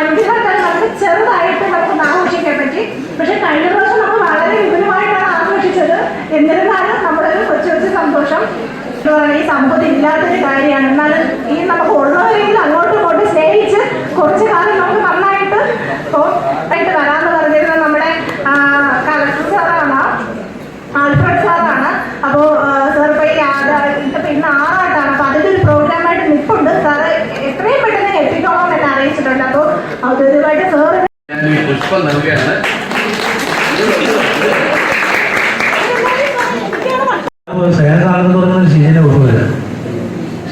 അനുഗ്രഹങ്ങൾ നമുക്ക് ചെറുതായിട്ട് നമുക്ക് ആഘോഷിക്കാൻ പറ്റി. പക്ഷെ കഴിഞ്ഞ പ്രാവശ്യം നമ്മൾ വളരെ വിപുലമായിട്ടാണ് ആഘോഷിച്ചത്. എന്നിരുന്നാലും നമ്മുടെ ഒരു കൊച്ചു കൊച്ചു സന്തോഷം ഈ സമ്പത്ത് ഇല്ലാത്തൊരു കാര്യമാണ്. എന്നാലും ഈ നമുക്ക് ഉള്ളവരെങ്കിലും അങ്ങോട്ടും ഇങ്ങോട്ടും സ്നേഹിച്ച് കുറച്ച് കാലം നമുക്ക് നന്നായിട്ട് പുഷ്പം നൽകുകയാണ്.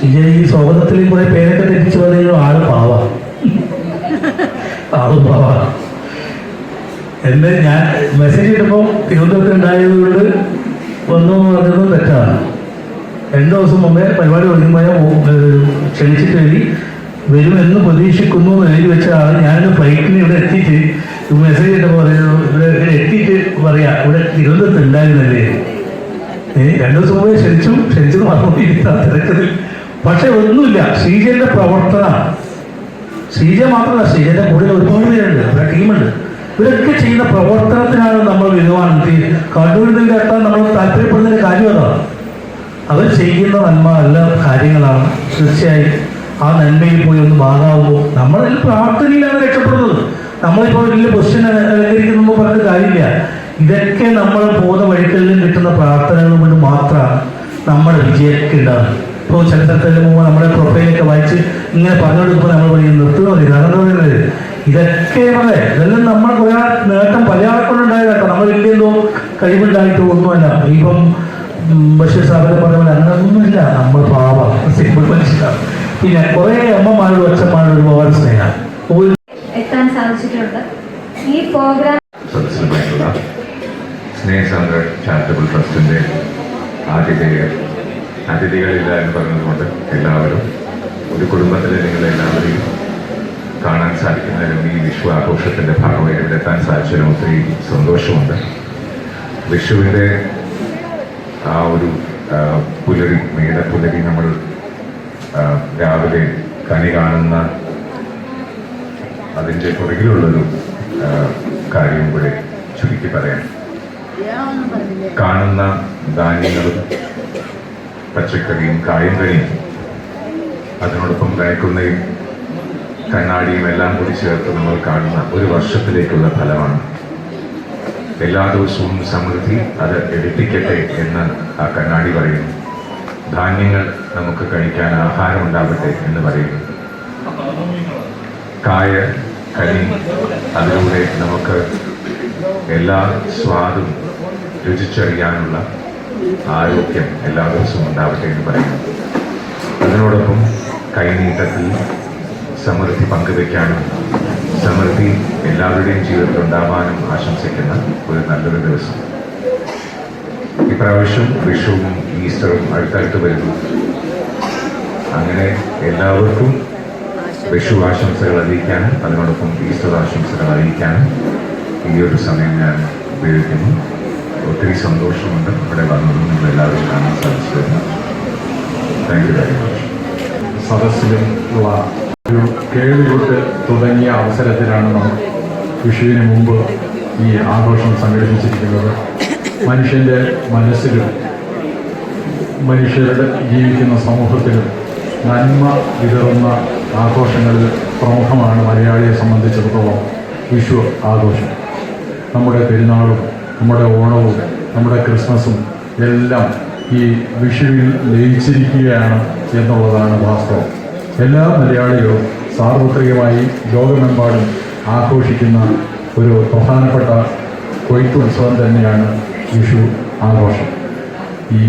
ഈ സ്വാഗതത്തിൽ കുറെ പേരൊക്കെ തെറ്റിച്ച് പറയുന്ന ആൾ പാവ. ആൾ പാവ. എന്നെ ഞാൻ മെസ്സേജ് ഇട്ടപ്പോൾ തിരുവനന്തപുരത്ത് ഉണ്ടായതുകൊണ്ട് വന്നു എന്ന് പറഞ്ഞത് തെറ്റാണ്. രണ്ടു ദിവസം മുമ്പേ പരിപാടി ഒരുങ്ങുമ്പോൾ ക്ഷണിച്ചിട്ട് എഴുതി വരുമെന്ന് പ്രതീക്ഷിക്കുന്നു എന്ന് എഴുതി വെച്ച ഞാനൊരു ഫ്ലൈറ്റിന് ഇവിടെ എത്തിയിട്ട് മെസ്സേജ് ഇട്ടപ്പോൾ പറയുന്നു ഇവിടെ എത്തിയിട്ട് പറയാ. ഇവിടെ തിരുവനന്തപുരത്ത് ഉണ്ടായിരുന്നല്ലേ? രണ്ടു ദിവസം മുമ്പേ ക്ഷണിച്ചു. ക്ഷണിച്ചത് മറന്നുപോയിരിക്കുന്ന തിരക്കത്തിൽ പക്ഷെ ഒന്നുമില്ല. ശ്രീജയുടെ പ്രവർത്തന. ശ്രീജ മാത്രമല്ല ശ്രീജയുടെ കൂടെ ഒരുപാട് പേരുണ്ട്. അവരുടെ ടീമുണ്ട്. ഇവരൊക്കെ ചെയ്യുന്ന പ്രവർത്തനത്തിനാണ് നമ്മൾ വിധവാണെത്തി കണ്ടുപിടുത്തം കേട്ടാൽ നമ്മൾ താല്പര്യപ്പെടുന്നതിന് കാര്യം അതാണ് അവർ ചെയ്യുന്ന നന്മ നല്ല കാര്യങ്ങളാണ്. തീർച്ചയായും ആ നന്മയിൽ പോയി ഒന്ന് ഭാഗമാകുമ്പോൾ നമ്മളിൽ പ്രാർത്ഥനയിലാണ് രക്ഷപ്പെടുന്നത്. നമ്മളിപ്പോൾ വലിയ പൊസിഷൻ അലങ്കരിക്കുന്നു പറഞ്ഞ കാര്യമില്ല. ഇതൊക്കെ നമ്മൾ പോകുന്ന വഴികളിലും കിട്ടുന്ന പ്രാർത്ഥനകൾ കൊണ്ട് മാത്രമാണ് നമ്മുടെ വിജയമൊക്കെ ഉണ്ടാകുന്നത് ഇപ്പോൾ ചില സ്ഥലത്തൊക്കെ പോകുമ്പോൾ നമ്മുടെ പ്രൊഫൈലൊക്കെ വായിച്ച് ഇങ്ങനെ പറഞ്ഞുകൊടുക്കുമ്പോൾ നമ്മൾ പറയും നിർത്തുന്നത് കാരണം ഇതൊക്കെ നമ്മളെ ഇതെല്ലാം നമ്മൾ കുറെ നേട്ടം പല ആൾക്കൊണ്ടുണ്ടായതാട്ടോ നമ്മൾ വലിയ എന്തോ കഴിവുണ്ടായിട്ട് ഒന്നുമല്ല. ഇപ്പം ബഷീർ സാറിനെ പറഞ്ഞ പോലെ അങ്ങനൊന്നുമില്ല. നമ്മൾ പാവ. സിമ്പിൾ മനുഷ്യരാണ് പിന്നെ കുറെ അമ്മമാരോടും അച്ഛന്മാരോടും ഒരുപാട് സ്നേഹം. സാധിച്ചിട്ടുണ്ട് ഈ പ്രോഗ്രാം സ്നേഹസാഗർ ചാരിറ്റബിൾ ട്രസ്റ്റിന്റെ ആതിഥേയർ അതിഥികളില്ല എന്ന് പറഞ്ഞതുകൊണ്ട് എല്ലാവരും ഒരു കുടുംബത്തിലെ നിങ്ങളെല്ലാവരെയും കാണാൻ സാധിക്കുന്നതിലും ഈ വിഷു ആഘോഷത്തിന്റെ ഭാഗമായി ഇവിടെത്താൻ സാധിച്ചതിലും ഒത്തിരി സന്തോഷമുണ്ട്. വിഷുവിന്റെ ആ ഒരു പുലരി മേട പുലരി നമ്മൾ രാവിലെ കണി കാണുന്ന അതിന്റെ പുറകിലുള്ളൊരു കാര്യം കൂടെ ചുരുക്കി പറയാം. കാണുന്ന ധാന്യങ്ങളും പച്ചക്കറിയും കായും കറിയും അതിനോടൊപ്പം കയക്കുന്നയും കണ്ണാടിയും എല്ലാം കൂടി ചേർത്ത് നമ്മൾ കാണുന്ന ഒരു വർഷത്തിലേക്കുള്ള ഫലമാണ്. എല്ലാ ദിവസവും സമൃദ്ധി അത് എടുപ്പിക്കട്ടെ എന്ന് ആ കണ്ണാടി പറയുന്നു. ധാന്യങ്ങൾ നമുക്ക് കഴിക്കാൻ ആഹാരം ഉണ്ടാകട്ടെ എന്ന് പറയുന്നു. കായ കനി അതിലൂടെ നമുക്ക് എല്ലാ സ്വാദും രുചിച്ചറിയാനുള്ള ആരോഗ്യം എല്ലാ ദിവസവും ഉണ്ടാവട്ടെ എന്ന് പറയുന്നു. അതിനോടൊപ്പം കൈനീട്ടത്തിൽ സമൃദ്ധി പങ്കുവെക്കാനും സമൃദ്ധി എല്ലാവരുടെയും ജീവിതത്തിൽ ഉണ്ടാവാനും ആശംസിക്കുന്ന ഒരു നല്ലൊരു ദിവസം. ഇപ്രാവശ്യം വിഷുവും ഈസ്റ്ററും അടുത്തടുത്ത് വരുന്നു. അങ്ങനെ എല്ലാവർക്കും വിഷു ആശംസകൾ അറിയിക്കാനും അതിനോടൊപ്പം ഈസ്റ്റർ ആശംസകൾ അറിയിക്കാനും ഈ ഒരു സമയം ഞാൻ ഉപയോഗിക്കുന്നു. ഒത്തിരി സന്തോഷമുണ്ട് ഇവിടെ വന്നതും നിങ്ങളെല്ലാവരും കാണാൻ സാധിച്ചത് താങ്ക് യു വെരി മച്ച് സദസ്സിലും ഉള്ള ഒരു കേൾവിട്ട് തുടങ്ങിയ അവസരത്തിലാണ് നമ്മൾ വിഷുവിന് മുമ്പ് ഈ ആഘോഷം സംഘടിപ്പിച്ചിരിക്കുന്നത്. മനുഷ്യന്റെ മനസ്സിലും മനുഷ്യരുടെ ജീവിക്കുന്ന സമൂഹത്തിലും നന്മ വിതറുന്ന ആഘോഷങ്ങളിൽ പ്രമുഖമാണ് മലയാളിയെ സംബന്ധിച്ചിടത്തോളം വിഷു ആഘോഷം. നമ്മുടെ പെരുന്നാളും നമ്മുടെ ഓണവും നമ്മുടെ ക്രിസ്മസും എല്ലാം ഈ വിഷുവിൽ ലയിച്ചിരിക്കുകയാണ് എന്നുള്ളതാണ് വാസ്തവം. എല്ലാ മലയാളികളും സാർവത്രികമായി ലോകമെമ്പാടും ആഘോഷിക്കുന്ന ഒരു പ്രധാനപ്പെട്ട കൊയ്ത്തുത്സവം തന്നെയാണ് വിഷു ആഘോഷം. ഈ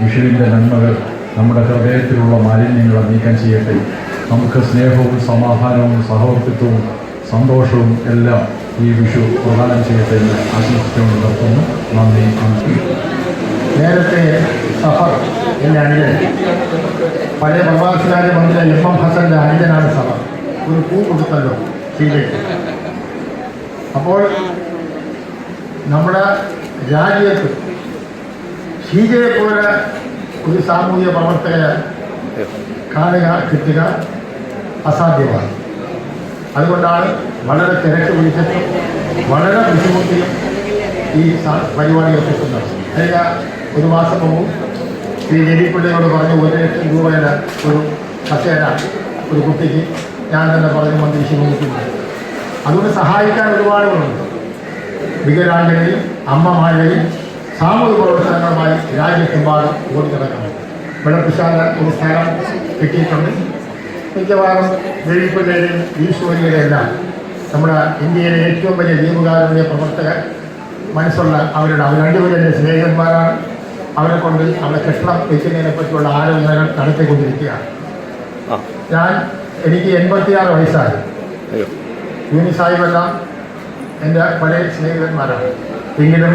വിഷുവിന്റെ നന്മകൾ നമ്മുടെ ഹൃദയത്തിലുള്ള മാലിന്യങ്ങളെ നീക്കം ചെയ്യട്ടെ. നമുക്ക് സ്നേഹവും സമാധാനവും സഹവർത്തിത്വവും സന്തോഷവും എല്ലാം ഈ വിഷു പ്രദാനം ചെയ്യട്ടെ എന്ന് ആശംസിച്ചുകൊണ്ട് നിർത്തുന്നു. നന്ദി നേരത്തെ സഫർ എന്റെ അനുജൻ പഴയ പ്രവാസികാര്യ മന്ത്രി എം എം ഹസന്റെ അനുജനാണ് സഫർ ഒരു പൂ കൊടുത്തല്ലോ ഷീലയ്ക്ക് അപ്പോൾ നമ്മുടെ രാജ്യത്ത് ഷീജയെ പോലെ ഒരു സാമൂഹിക പ്രവർത്തകരെ കാണുക കിട്ടുക അസാധ്യമാണ്. അതുകൊണ്ടാണ് വളരെ തിരക്ക് പിടിച്ചിട്ടും വളരെ ബുദ്ധിമുട്ടിയും ഈ പരിപാടി എത്തിക്കുന്നത്. കഴിഞ്ഞ ഒരു മാസം മുമ്പ് ശ്രീ രവിപ്പിള്ളയോട് പറഞ്ഞ് ഒരു ലക്ഷം രൂപയുടെ ഒരു കസേര ഒരു കുട്ടിക്ക് ഞാൻ തന്നെ പറഞ്ഞു മന്ത്രി ശിവമുഖിട്ടുണ്ട് അതുകൊണ്ട് സഹായിക്കാൻ ഒരുപാട് പേരുണ്ട്. വികലാംഗരെയും അമ്മമാരെയും സാമൂഹ്യ പ്രവർത്തനങ്ങളുമായി രാജ്യത്തെമ്പാടും ഓടി നടക്കണം. വെള്ളപ്പിശാല ഒരു സ്ഥലം കിട്ടിയിട്ടുണ്ട്. മിക്കവാറും രവിപ്പിള്ളയുടെയും ഈശ്വരിയുടെ എല്ലാം നമ്മുടെ ഇന്ത്യയിലെ ഏറ്റവും വലിയ ദ്വീപുകാരുടെ പ്രവർത്തകർ മനസ്സുള്ള അവരുടെ അവർ രണ്ടുപേരുടെ സ്നേഹന്മാരാണ് സ്നേഹിതന്മാരാണ്. അവരെ കൊണ്ട് അവിടെ കൃഷ്ണം വെച്ചതിനെ പറ്റിയുള്ള ആലോചനകൾ നടത്തിക്കൊണ്ടിരിക്കുകയാണ്. ഞാൻ എനിക്ക് എൺപത്തിയാറ് വയസ്സായി. യൂനി സാഹിബെല്ലാം എന്റെ പഴയ സ്നേഹിതന്മാരാണ്. എങ്കിലും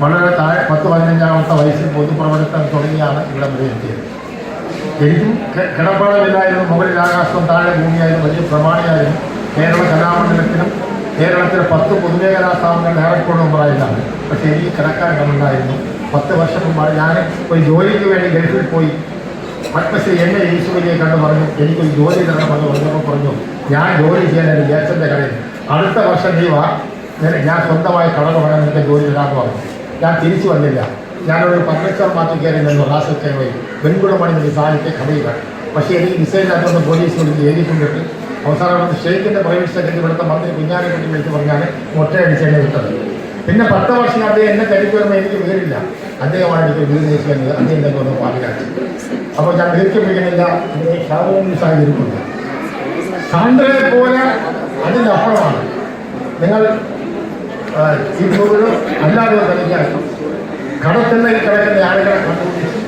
വളരെ താഴെ പത്ത് പതിനഞ്ചാമത്തെ വയസ്സിൽ പൊതുപ്രവർത്തനം തുടങ്ങിയാണ് ഇവിടെ വരെ എത്തിയത്. എനിക്കും കിടപ്പാടമില്ലായിരുന്നു മുകളിൽ ആകാശം താഴെ ഭൂമിയായിരുന്നു വലിയ പ്രമാണിയായിരുന്നു. കേരള കലാമണ്ഡലത്തിനും കേരളത്തിലെ പത്ത് പൊതുമേഖലാ സ്ഥാപനങ്ങൾ ഡയറക്ടർ മെമ്പറായിരുന്നാണ് പക്ഷേ എനിക്ക് കിടക്കാൻ കണ്ടുണ്ടായിരുന്നു പത്ത് വർഷം മുമ്പാണ് ഞാൻ ഒരു ജോലിക്ക് വേണ്ടി ഗൾഫിൽ പോയി. പത്മശ്രീ എന്നെ ഈശ്വരിയെ കണ്ട് പറഞ്ഞു എനിക്കൊരു ജോലി തരണമെന്ന് പറഞ്ഞപ്പോൾ പറഞ്ഞു ഞാൻ ജോലി ചെയ്യാൻ എന്റെ ജേച്ചന്റെ കടയിൽ. അടുത്ത വർഷം നീ വാ. ഞാൻ- സ്വന്തമായി കടന്നു പറയാൻ നിന്റെ ജോലി തരാമെന്ന് പറഞ്ഞു. ഞാൻ തിരിച്ചു വന്നില്ല. ഞാനൊരു ഫർണിച്ചർ മാറ്റി കയറി നിന്ന് റാസത്തെ വഴി വെൺകുടമണി നിന്ന് സാഹിത്യ കഥയില്ല പക്ഷേ എനിക്ക് ഡിസൈനിനകത്തൊന്ന് പോലീസ് വിളിച്ച് എഴുതിക്കൊണ്ടിട്ട് അവസാനം ഷെയ്ഖിന്റെ പ്രൈവറ്റ് സെക്രട്ടറി ഇവിടുത്തെ മന്ത്രി കുഞ്ഞാലി പറ്റി വിളിച്ച് പറഞ്ഞാൽ മൊട്ടയടിച്ച് എന്നെ വിട്ടത്. പിന്നെ പത്ത് വർഷം അദ്ദേഹം എന്നെ കരിക്ക് വരുമ്പോൾ എനിക്ക് വീടില്ല അദ്ദേഹമാണ് എനിക്ക് വീട് നീക്കുന്നത് അദ്ദേഹം തന്നെ ഒന്ന് പാലിക്കാച്ചു അപ്പോൾ ഞാൻ ദീർഘിപ്പിക്കുന്നില്ല എനിക്ക് ക്ഷാമവും സാഹചര്യമുണ്ട് സാന്ദ്രയെ പോലെ അതിന്റെ അപ്പുറമാണ്. നിങ്ങൾ ഈ ഭൂമിയിലും അല്ലാതെ തന്നെ കടത്തുന്ന ഈ കിടക്കുന്ന ആളുകളെ കണ്ടുപിടിച്ച്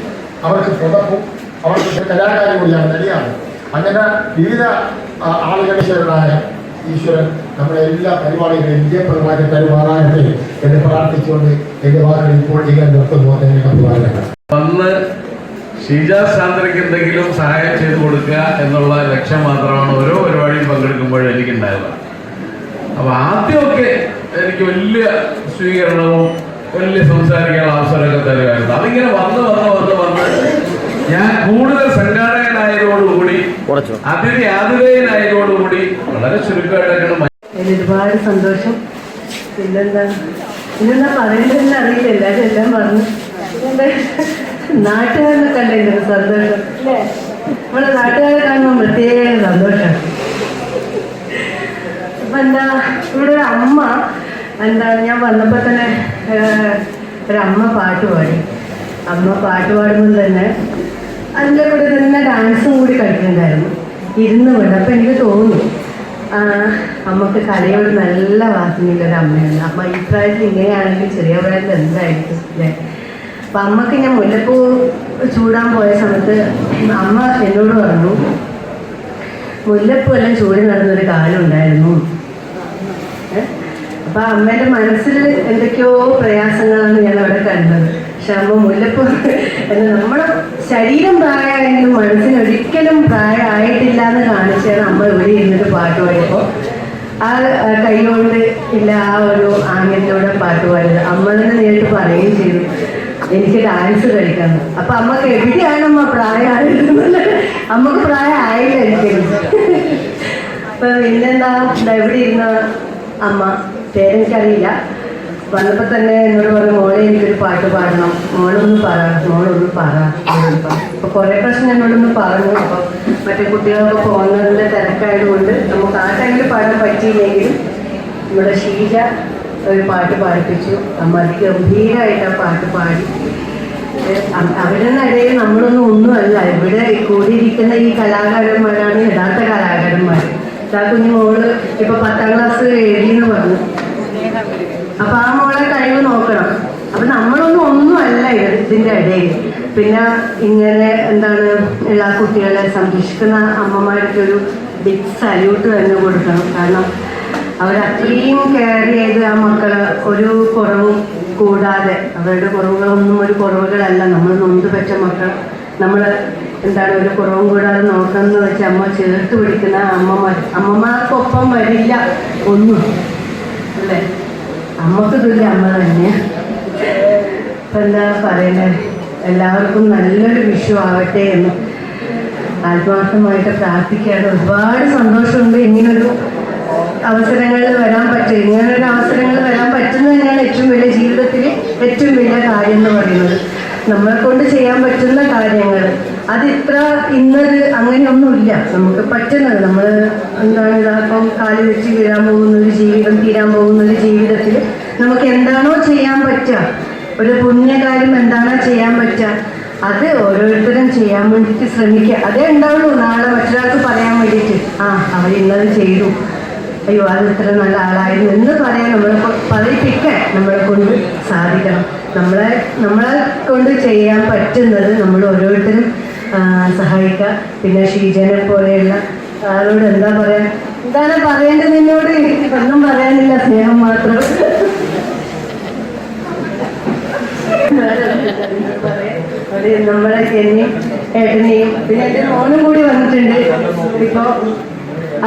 അവർക്ക് പുതപ്പും അവർക്ക് കലാകാരി കൂടിയാണ് നടിയാണ് അങ്ങനെ വിവിധ ആളുകളുടെ ഈശ്വരൻ നമ്മുടെ എല്ലാ പരിപാടികളും വിജയപ്രദമായി തരുമാറാകട്ടെ എന്ന് പ്രാർത്ഥിച്ചുകൊണ്ട് എന്റെ വാക്കുകൾ ഇപ്പോൾ ചെയ്യാൻ നിർത്തുന്നു. വന്ന് ഷീജ സാന്ദ്രയ്ക്ക് എന്തെങ്കിലും സഹായം ചെയ്തു കൊടുക്കുക എന്നുള്ള ലക്ഷ്യം മാത്രമാണ് ഓരോ പരിപാടിയും പങ്കെടുക്കുമ്പോഴും എനിക്കുണ്ടായത്. അപ്പൊ ആദ്യമൊക്കെ എനിക്ക് വലിയ സ്വീകരണവും വലിയ സംസാരിക്കാനുള്ള അവസരമൊക്കെ തരുമായിരുന്നു. അതിങ്ങനെ വന്ന് വന്ന് വന്ന് വന്ന് ഞാൻ കൂടുതൽ സംഘാടകനായതോടുകൂടി അതിഥി ആതിഥേയനായതോടുകൂടി വളരെ ചുരുക്കമായിട്ടൊക്കെയാണ് ഒരുപാട് സന്തോഷം. പിന്നെന്താ? പിന്നെന്താ പറയുന്നതെന്ന് അറിയില്ല. എല്ലാവരും എല്ലാം പറഞ്ഞു. നാട്ടുകാരനെ കണ്ടതിന്റെ സന്തോഷം. അല്ലേ? നമ്മളെ നാട്ടുകാരെ കാണുമ്പോൾ പ്രത്യേക സന്തോഷം. അപ്പൊ എന്താ? ഇവിടെ ഒരു അമ്മ എന്താ ഞാൻ വന്നപ്പോൾ തന്നെ ഒരമ്മ പാട്ട് പാടി. അമ്മ പാട്ട് പാടുമ്പോൾ തന്നെ അതിന്റെ കൂടെ തന്നെ ഡാൻസും കൂടി കളിക്കുന്നുണ്ടായിരുന്നു. ഇരുന്ന് കൊണ്ട് അപ്പം എനിക്ക് തോന്നി ആ, അമ്മയ്ക്ക് കലയോട് നല്ല വാസനയുള്ളൊരു അമ്മയാണ്. അമ്മ ഈ പ്രായത്തിൽ ഇങ്ങനെയാണെങ്കിൽ ചെറിയ പ്രായത്തിൽ എന്തായിരിക്കും അല്ലേ അപ്പം അമ്മയ്ക്ക് ഞാൻ മുല്ലപ്പൂ ചൂടാൻ പോയ സമയത്ത് അമ്മ എന്നോട് പറഞ്ഞു മുല്ലപ്പൂ എല്ലാം ചൂടി നടന്നൊരു കാലം ഉണ്ടായിരുന്നു? അപ്പൊ അമ്മേന്റെ മനസ്സിൽ എന്തൊക്കെയോ പ്രയാസങ്ങളാണ് ഞാൻ അവിടെ കണ്ടത്. പക്ഷെ അമ്മ മുല്ലപ്പൂ എന്ന് നമ്മുടെ ശരീരം പ്രായമായെങ്കിലും മനസ്സിന് ഒരിക്കലും പ്രായമായിട്ടില്ല എന്ന് കാണിച്ചാണ് അമ്മ ഇവിടെ ഇരുന്നിട്ട് പാട്ട് പാടിയപ്പോ. ആ കൈകൊണ്ട് ഇല്ല ആ ഒരു ആംഗ്യത്തോടെ പാട്ട് പാടിയത്. അമ്മ തന്നെ നേരിട്ട് പറയുകയും ചെയ്തു. എനിക്ക് ഡാൻസ് കളിക്കണം അപ്പൊ അമ്മയ്ക്ക് എവിടെയാണ് അമ്മ പ്രായമായിരുന്നത് അമ്മയ്ക്ക് പ്രായമായില്ല എനിക്ക് അപ്പൊ പിന്നെന്താ? എവിടെ ഇരുന്ന അമ്മ. പേരെനിക്കറിയില്ല വന്നപ്പോൾ തന്നെ എന്നോട് പറഞ്ഞു മോളെ എനിക്കൊരു പാട്ട് പാടണം. മോളൊന്ന് പറ മോളൊന്ന് പറ. അപ്പൊ കുറെ പ്രാവശ്യം എന്നോടൊന്ന് പറഞ്ഞു. അപ്പോൾ മറ്റേ കുട്ടികളൊക്കെ പോകുന്നതിന്റെ തിരക്കായതുകൊണ്ട് നമുക്ക് ആ ടൈമിൽ പാടാൻ പറ്റിയില്ലെങ്കിലും നമ്മുടെ ഷീജ ഒരു പാട്ട് പാടിപ്പിച്ചു. അമ്മ അതിഗംഭീരമായിട്ട് ആ പാട്ട് പാടി. അവരുടെ നടയിൽ നമ്മളൊന്നും ഒന്നുമല്ല. ഇവിടെ കൂടിയിരിക്കുന്ന ഈ കലാകാരന്മാരാണ് യഥാർത്ഥ കലാകാരന്മാർ ആ കുഞ്ഞു മോൾ ഇപ്പൊ പത്താം ക്ലാസ് എഴുതിന്ന് പറഞ്ഞു. അപ്പൊ ആ മോളെ കഴിവ് നോക്കണം. അപ്പൊ നമ്മളൊന്നും ഒന്നും അല്ല ഇതിന്റെ ഇടയിൽ. പിന്നെ ഇങ്ങനെ എന്താണ് എല്ലാ കുട്ടികളെ സംരക്ഷിക്കുന്ന അമ്മമാർക്ക് ഒരു ബിഗ് സല്യൂട്ട് തന്നെ കൊടുക്കണം. കാരണം അവരത്രയും കെയർ ചെയ്ത് ആ മക്കൾ ഒരു കുറവും കൂടാതെ അവരുടെ കുറവുകളൊന്നും ഒരു കുറവുകളല്ല. നമ്മൾ നൊന്ത് പറ്റ മക്കൾ നമ്മൾ എന്താണ് ഒരു കുറവും കൂടാതെ നോക്കണമെന്ന് വെച്ച് അമ്മ ചേർത്ത് പിടിക്കുന്ന അമ്മമാർ. അമ്മമാർക്കൊപ്പം വരില്ല ഒന്നും. അല്ലേ? അമ്മയ്ക്ക് തുല്യ അമ്മ തന്നെ ഇപ്പം എന്താ പറയണേ എല്ലാവർക്കും നല്ലൊരു വിഷു ആവട്ടെ എന്ന്. ആത്മാർത്ഥമായിട്ട് പ്രാർത്ഥിക്കുകയാണ് ഒരുപാട് സന്തോഷമുണ്ട്. ഇങ്ങനൊരു അവസരങ്ങളിൽ വരാൻ പറ്റും. ഇങ്ങനൊരു അവസരങ്ങൾ വരാൻ പറ്റുന്നത് തന്നെയാണ് ഏറ്റവും വലിയ ജീവിതത്തിലെ ഏറ്റവും വലിയ കാര്യം എന്ന് പറയുന്നത്. നമ്മളെ കൊണ്ട് ചെയ്യാൻ പറ്റുന്ന കാര്യങ്ങൾ. അത് ഇത്ര ഇന്നത് അങ്ങനെയൊന്നുമില്ല. നമുക്ക് പറ്റുന്നത് നമ്മൾ എന്താണ് ഇതാപ്പം കാലി വെച്ച് വീഴാൻ പോകുന്ന ഒരു ജീവിതം തീരാൻ പോകുന്ന ഒരു ജീവിതത്തിൽ നമുക്ക് എന്താണോ ചെയ്യാൻ പറ്റുക. ഒരു പുണ്യകാര്യം എന്താണോ ചെയ്യാൻ പറ്റുക. അത് ഓരോരുത്തരും ചെയ്യാൻ വേണ്ടിയിട്ട് ശ്രമിക്കുക. അതേ ഉണ്ടാവുള്ളൂ. നാളെ മറ്റൊരാൾക്ക് പറയാൻ വേണ്ടിയിട്ട്. ആ അവരിന്നത് ചെയ്തു. അയ്യോ അത് ഇത്ര നല്ല ആളായിരുന്നു. എന്ന് പറയാൻ നമ്മളെ പതിപ്പിക്കാൻ നമ്മളെ കൊണ്ട് സാധിക്കണം. നമ്മളെ നമ്മളെ കൊണ്ട് ചെയ്യാൻ പറ്റുന്നത് നമ്മൾ ഓരോരുത്തരും സഹായിക്കാം സഹായിക്കുക. പിന്നെ ഷീജനെ പോലെയുള്ള ആളോട് എന്താ പറയാ എന്താണ് പറയേണ്ടത് എന്നോട്? ഒന്നും പറയാനില്ല സ്നേഹം മാത്രം. നമ്മളെ ചെന്നി ഏട്ടനെയും പിന്നെ എന്റെ മോനും കൂടി വന്നിട്ടുണ്ട്. ഇപ്പോ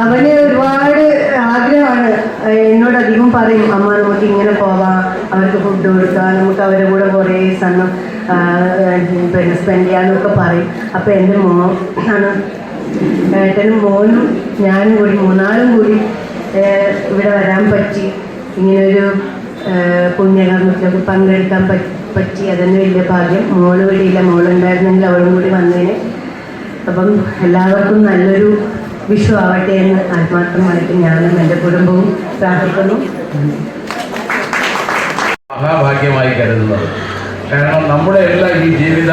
അവന് ഒരുപാട് ആഗ്രഹമാണ്. എന്നോട് അധികം പറയും അമ്മ നമുക്ക് ഇങ്ങനെ പോവാം. അവർക്ക് ഫുഡ് കൊടുക്കാം. നമുക്ക് അവരുടെ കൂടെ കുറേ സമയം പിന്നെ സ്പെൻഡ് ചെയ്യാന്നൊക്കെ പറയും. അപ്പൊ എന്റെ മോ ആണ് ഏട്ടനും മോനും ഞാനും കൂടി മൂന്നാളും കൂടി ഇവിടെ വരാൻ പറ്റി. ഇങ്ങനൊരു പുണ്യകർമ്മത്തിലൊക്കെ പങ്കെടുക്കാൻ പറ്റി. അതന്നെ വലിയ ഭാഗ്യം. മോൾ വഴിയില്ല മോളുണ്ടായിരുന്നെങ്കിൽ അവളും കൂടി വന്നേനെ. അപ്പം എല്ലാവർക്കും നല്ലൊരു വിഷു ആവട്ടെ എന്ന് ആത്മാർത്ഥമായിട്ട് ഞാനും എന്റെ കുടുംബവും പ്രാർത്ഥിക്കുന്നു. മഹാഭാഗ്യമായി കരുതുന്നത്. കാരണം നമ്മുടെ എല്ലാം ഈ ജീവിത